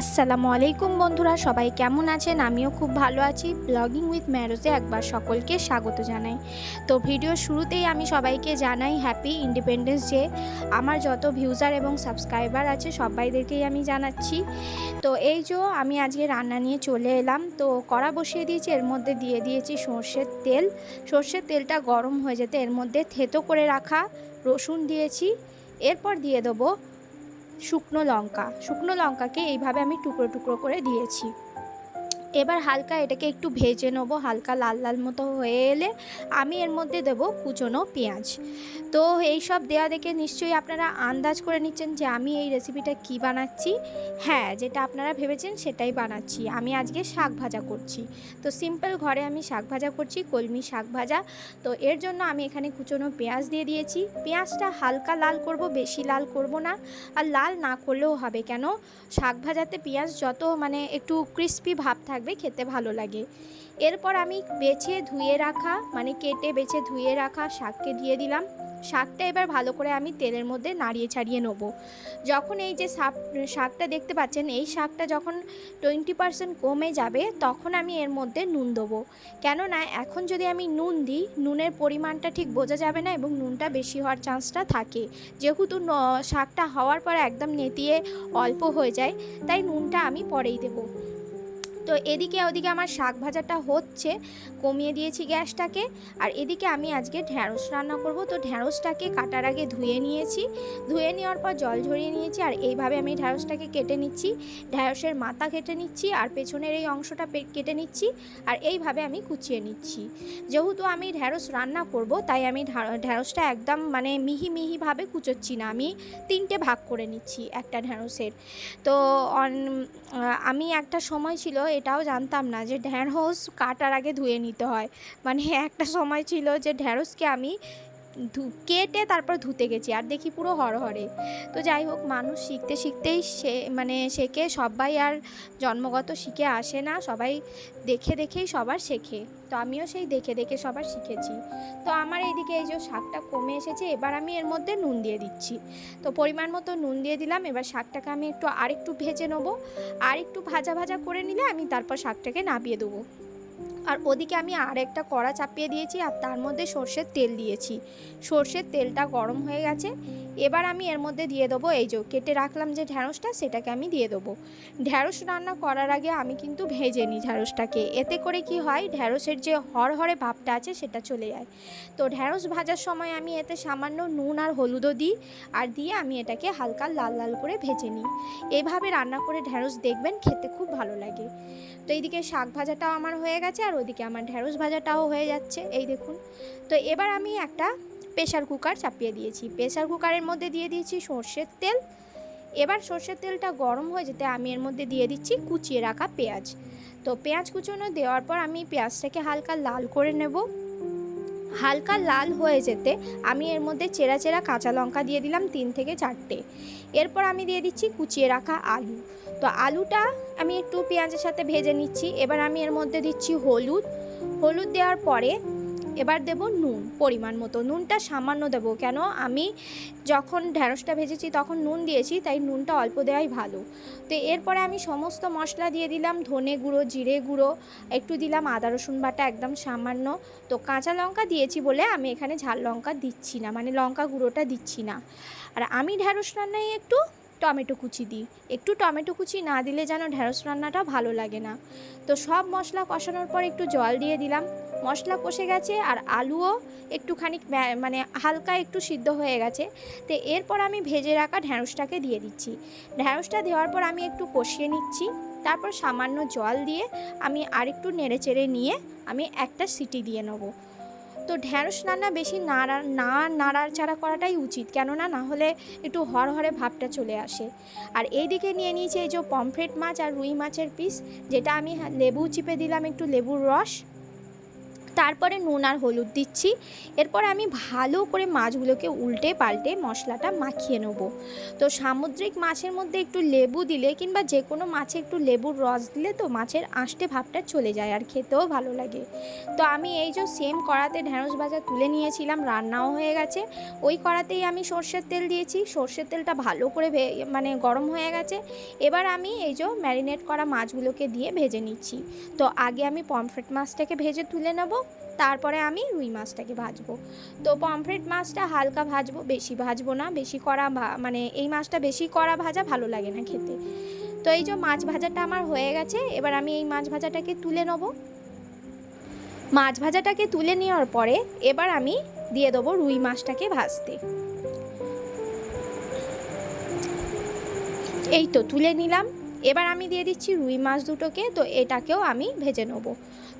আসসালামু আলাইকুম বন্ধুরা, সবাই কেমন আছেন? আমিও খুব ভালো আছি। ব্লগিং উইথ ম্যারোজে একবার সকলকে স্বাগত জানাই। তো ভিডিও শুরুতেই আমি সবাইকে জানাই হ্যাপি ইন্ডিপেন্ডেন্স ডে আমার যত ভিউজার এবং সাবস্ক্রাইবার আছে, সবাইদেরকেই আমি জানাচ্ছি। তো এই যে আমি আজকে রান্না নিয়ে চলে এলাম। তো কড়া বসিয়ে দিয়েছি, এর মধ্যে দিয়ে দিয়েছি সর্ষের তেল। সর্ষের তেলটা গরম হয়ে যেতে এর মধ্যে থেতো করে রাখা রসুন দিয়েছি। এরপর দিয়ে দেবো শুকনো লঙ্কা। শুকনো লঙ্কাকে এইভাবে আমি টুকরো টুকরো করে দিয়েছি। এবার হালকা এটাকে একটু ভেজে নেব, হালকা লাল লাল মতো হয়ে এলে আমি এর মধ্যে দেবো কুচনো পেঁয়াজ। তো এই সব দেওয়া দেখে নিশ্চয়ই আপনারা আন্দাজ করে নিচ্ছেন যে আমি এই রেসিপিটা কি বানাচ্ছি। হ্যাঁ যেটা আপনারা ভেবেছেন সেটাই বানাচ্ছি। আমি আজকে শাক ভাজা করছি। তো সিম্পল ঘরে আমি শাক ভাজা করছি, কলমি শাক ভাজা। তো এর জন্য আমি এখানে কুচনো পেঁয়াজ দিয়ে দিয়েছি। পেঁয়াজটা হালকা লাল করব, বেশি লাল করব না। আর লাল না করলেও হবে কেন? শাক ভাজাতে পেঁয়াজ যত মানে একটু ক্রিস্পি ভাব থাকবে, খেতে ভালো লাগে। এরপর আমি বেছে ধুয়ে রাখা মানে কেটে বেছে ধুয়ে রাখা শাককে দিয়ে দিলাম। শাকটা এবার ভালো করে আমি তেলের মধ্যে নাড়িয়ে ছাড়িয়ে নেব। যখন এই যে শাক শাকটা দেখতে পাচ্ছেন, এই শাকটা যখন টোয়েন্টি পার্সেন্ট কমে যাবে, তখন আমি এর মধ্যে নুন দেবো। কেননা, এখন যদি আমি নুন দিই, নুনের পরিমাণটা ঠিক বোঝা যাবে না এবং নুনটা বেশি হওয়ার চান্সটা থাকে। যেহেতু শাকটা হওয়ার পর একদম নেতিয়ে অল্প হয়ে যায়, তাই নুনটা আমি পরেই দেবো। তো এদিকে ওদিকে আমার শাক ভাজাটা হচ্ছে, কমিয়ে দিয়েছি গ্যাসটাকে। আর এদিকে আমি আজকে ঢ্যাঁড়স রান্না করব। তো ঢ্যাঁড়সটাকে কাটার আগে ধুয়ে নিয়েছি। ধুয়ে নেওয়ার পর জল ঝরিয়ে নিয়েছি আর এইভাবে আমি ঢ্যাঁড়সটাকে কেটে নিচ্ছি। ঢ্যাঁড়সের মাথা কেটে নিচ্ছি আর পেছনের এই অংশটা কেটে নিচ্ছি আর এইভাবে আমি কুচিয়ে নিচ্ছি। যেহেতু আমি ঢ্যাঁড়স রান্না করব, তাই আমি ঢ্যাঁড়সটা একদম মানে মিহি মিহিভাবে কুচোচ্ছি না। আমি তিনটে ভাগ করে নিচ্ছি একটা ঢ্যাঁড়সের। তো আমি একটা সময় ছিল এটাও জানতাম না যে ঢ্যাঁড়স কাটার আগে ধুয়ে নিতে হয়। মানে একটা সময় ছিল যে ঢ্যাঁড়সকে আমি কেটে তারপর ধুতে গেছি, আর দেখি পুরো হরহরে। তো যাই হোক, মানুষ শিখতে শিখতেই সে মানে শেখে, সবাই আর জন্মগত শিখে আসে না, সবাই দেখে দেখেই সবার শেখে। তো আমিও সেই দেখে দেখে সবার শিখেছি। তো আমার এইদিকে এই যে শাকটা কমে এসেছে, এবার আমি এর মধ্যে নুন দিয়ে দিচ্ছি। তো পরিমাণ মতো নুন দিয়ে দিলাম, এবার শাকটাকে আমি একটু আরেকটু ভেজে নেব। আর একটু ভাজা ভাজা করে নিলে আমি তারপর শাকটাকে নাবিয়ে দেবো। আর ওদিকে আমি আর একটা কড়া চাপিয়ে দিয়েছি আর তার মধ্যে সর্ষের তেল দিয়েছি। সর্ষের তেলটা গরম হয়ে গেছে। এবার আমি এর মধ্যে দিয়ে দেবো এই যে কেটে রাখলাম যে ঢ্যাঁড়সটা, সেটাকে আমি দিয়ে দেবো। ঢ্যাঁড়স রান্না করার আগে আমি কিন্তু ভেজে নিই ঢ্যাঁড়সটাকে। এতে করে কি হয়, ঢ্যাঁড়সের যে হরহরে ভাবটা আছে সেটা চলে যায়। তো ঢ্যাঁড়স ভাজার সময় আমি এতে সামান্য নুন আর হলুদও দিই আর দিয়ে আমি এটাকে হালকা লাল লাল করে ভেজে নিই। এভাবে রান্না করে ঢ্যাঁড়স দেখবেন খেতে খুব ভালো লাগে। তো এইদিকে শাক ভাজাটাও আমার হয়ে গেছে আর ওদিকে আমার ঢ্যাঁড়স ভাজাটাও হয়ে যাচ্ছে, এই দেখুন। তো এবার আমি একটা প্রেশার কুকার চাপিয়ে দিয়েছি। প্রেশার কুকারের মধ্যে দিয়ে দিয়েছি সর্ষের তেল। এবার সর্ষের তেলটা গরম হয়ে যেতে আমি এর মধ্যে দিয়ে দিচ্ছি কুচিয়ে রাখা পেঁয়াজ। তো পেঁয়াজ কুচোনো দেওয়ার পর আমি পেঁয়াজটাকে হালকা লাল করে নেব। হালকা লাল হয়ে যেতে আমি এর মধ্যে চেরা চেরা কাঁচা লঙ্কা দিয়ে দিলাম তিন থেকে চারটে। এরপর আমি দিয়ে দিচ্ছি কুচিয়ে রাখা আলু। তো আলুটা আমি একটু পেঁয়াজের সাথে ভেজে নিচ্ছি। এবার আমি এর মধ্যে দিচ্ছি হলুদ। হলুদ দেওয়ার পরে এবার দেব নুন, পরিমাণ মতো। নুনটা সামান্য দেব, কেন আমি যখন ঢ্যাঁড়সটা ভেজেছি তখন নুন দিয়েছি, তাই নুনটা অল্প দেওয়াই ভালো। তো এরপরে আমি সমস্ত মশলা দিয়ে দিলাম, ধনে গুঁড়ো, জিরে গুঁড়ো, একটু দিলাম আদা, রসুন বাটা একদম সামান্য। তো কাঁচা লঙ্কা দিয়েছি বলে আমি এখানে ঝাল লঙ্কা দিচ্ছি না মানে লঙ্কা গুঁড়োটা দিচ্ছি না। আর আমি ঢ্যাঁড়স রান্নায় একটু টমেটো কুচি দিই। একটু টমেটো কুচি না দিলে যেন ঢ্যাঁড়স রান্নাটা ভালো লাগে না। তো সব মশলা কষানোর পর একটু জল দিয়ে দিলাম। মশলা কষে গেছে আর আলুও একটুখানি মানে হালকা একটু সিদ্ধ হয়ে গেছে। তো এরপর আমি ভেজে রাখা ঢ্যাঁড়সটাকে দিয়ে দিচ্ছি। ঢ্যাঁড়সটা দেওয়ার পর আমি একটু কষিয়ে নিচ্ছি। তারপর সামান্য জল দিয়ে আমি আরেকটু নেড়ে চেড়ে নিয়ে আমি একটা সিটি দিয়ে নেব। তো ঢ্যাঁড়স রান্না বেশি নাড়া, না নাড়াচাড়া করাটাই উচিত। কেননা না হলে একটু হরহরে ভাবটা চলে আসে। আর এইদিকে নিয়ে নিয়েছি এই যে পমফ্রেট মাছ আর রুই মাছের পিস, যেটা আমি লেবু চিপে দিলাম একটু লেবুর রস। তারপরে নুন আর হলুদ দিচ্ছি। এরপর আমি ভালো করে মাছগুলোকে উল্টে পাল্টে মশলাটা মাখিয়ে নেব। তো সামুদ্রিক মাছের মধ্যে একটু লেবু দিলে কিংবা যে কোনো মাছে একটু লেবুর রস দিলে তো মাছের আঁশটে ভাবটা চলে যায় আর খেতেও ভালো লাগে। তো আমি এই যে সেম কড়াতে ঢ্যাঁড়স ভাজা তুলে নিয়েছিলাম, রান্নাও হয়ে গেছে। ওই কড়াতেই আমি সর্ষের তেল দিয়েছি। সর্ষের তেলটা ভালো করে মানে গরম হয়ে গেছে। এবার আমি এই যে ম্যারিনেট করা মাছগুলোকে দিয়ে ভেজে নিচ্ছি। তো আগে আমি পমফ্রেট মাছটাকে ভেজে তুলে নেব। তারপরে আমি রুই মাছটাকে ভাজবো। তো পমফ্রেট মাছটা হালকা ভাজবো, বেশি ভাজবো না, বেশি কড়া মানে এই মাছটা বেশি কড়া ভাজা ভালো লাগে না খেতে। তো এই যে মাছ ভাজাটা আমার হয়ে গেছে, এবার আমি এই মাছ ভাজাটাকে তুলে নেব। মাছ ভাজাটাকে তুলে নেওয়ার পরে এবার আমি দিয়ে দেবো রুই মাছটাকে ভাজতে। এই তো তুলে নিলাম। এবার আমি দিয়ে দিচ্ছি রুই মাছ দুটোকে, তো এটাকেও আমি ভেজে নেব।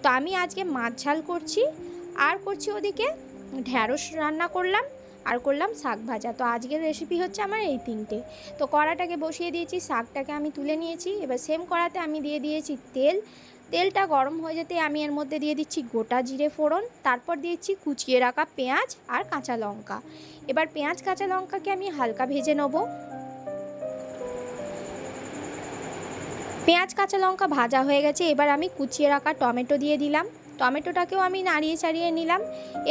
তো আমি আজকে মাছ ঝাল করছি, আর করছি ওদিকে ঢ্যাঁড়স রান্না করলাম, আর করলাম শাক ভাজা। তো আজকের রেসিপি হচ্ছে আমার এই তিনটে। তো কড়াটাকে বসিয়ে দিয়েছি, শাকটাকে আমি তুলে নিয়েছি। এবার সেম কড়াতে আমি দিয়ে দিয়েছি তেল। তেলটা গরম হয়ে যেতে আমি এর মধ্যে দিয়ে দিচ্ছি গোটা জিরে ফোড়ন, তারপর দিয়েছি কুচিয়ে রাখা পেঁয়াজ আর কাঁচা লঙ্কা। এবার পেঁয়াজ, কাঁচা লঙ্কাকে আমি হালকা ভেজে নেব। পেঁয়াজ, কাঁচা লঙ্কা ভাজা হয়ে গেছে। এবার আমি কুচিয়ে রাখা টমেটো দিয়ে দিলাম। টমেটোটাকেও আমি নাড়িয়ে চাড়িয়ে নিলাম।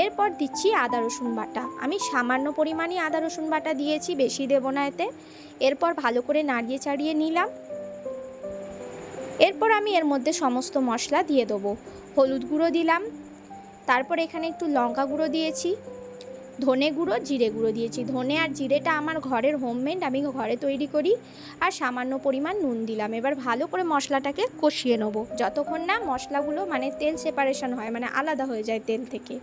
এরপর দিচ্ছি আদা, রসুন বাটা। আমি সামান্য পরিমাণে আদা, রসুন বাটা দিয়েছি, বেশি দেবো না এতে। এরপর ভালো করে নাড়িয়ে চাড়িয়ে নিলাম। এরপর আমি এর মধ্যে সমস্ত মশলা দিয়ে দেবো। হলুদ গুঁড়ো দিলাম। তারপর এখানে একটু লঙ্কা গুঁড়ো দিয়েছি। ধনে গুঁড়ো, জিরে গুঁড়ো দিয়েছি। ধনে আর জিরেটা আমার ঘরের হোমমেড আমি ঘরে তৈরি করি আর সামান্য পরিমাণ নুন দিলাম। এবার ভালো করে মশলাটাকে কষিয়ে নেব। যতক্ষণ না মশলাগুলো মানে তেল সেপারেশন হয় মানে আলাদা হয়ে যায় তেল থেকে।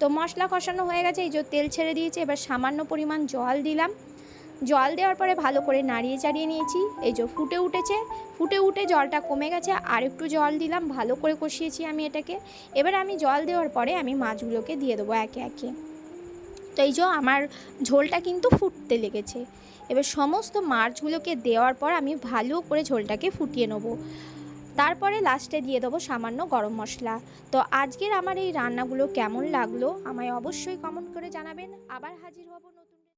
তো মশলা কষানো হয়ে গেছে, এই যে তেল ছেড়ে দিয়েছে, এবার সামান্য পরিমাণ জল দিলাম। জল দেওয়ার পরে ভালো করে নাড়িয়ে চাড়িয়ে নিয়েছি। এই যে ফুটে উঠেছে, ফুটে উঠে জলটা কমে গেছে, আর একটু জল দিলাম, ভালো করে কষিয়েছি আমি এটাকে। এবার আমি জল দেওয়ার পরে আমি মাছগুলোকে দিয়ে দেবো একে একে। এই যে আমার ঝোলটা কিন্তু ফুটতে লেগেছে। এবার সমস্ত মাছগুলোকে দেওয়ার পর আমি ভালো করে ঝোলটাকে ফুটিয়ে নেব। তারপরে লাস্টে দিয়ে দেবো সামান্য গরম মশলা। তো আজকের আমার এই রান্নাগুলো কেমন লাগল আমায় অবশ্যই কমেন্ট করে জানাবেন। আবার হাজির হব নতুন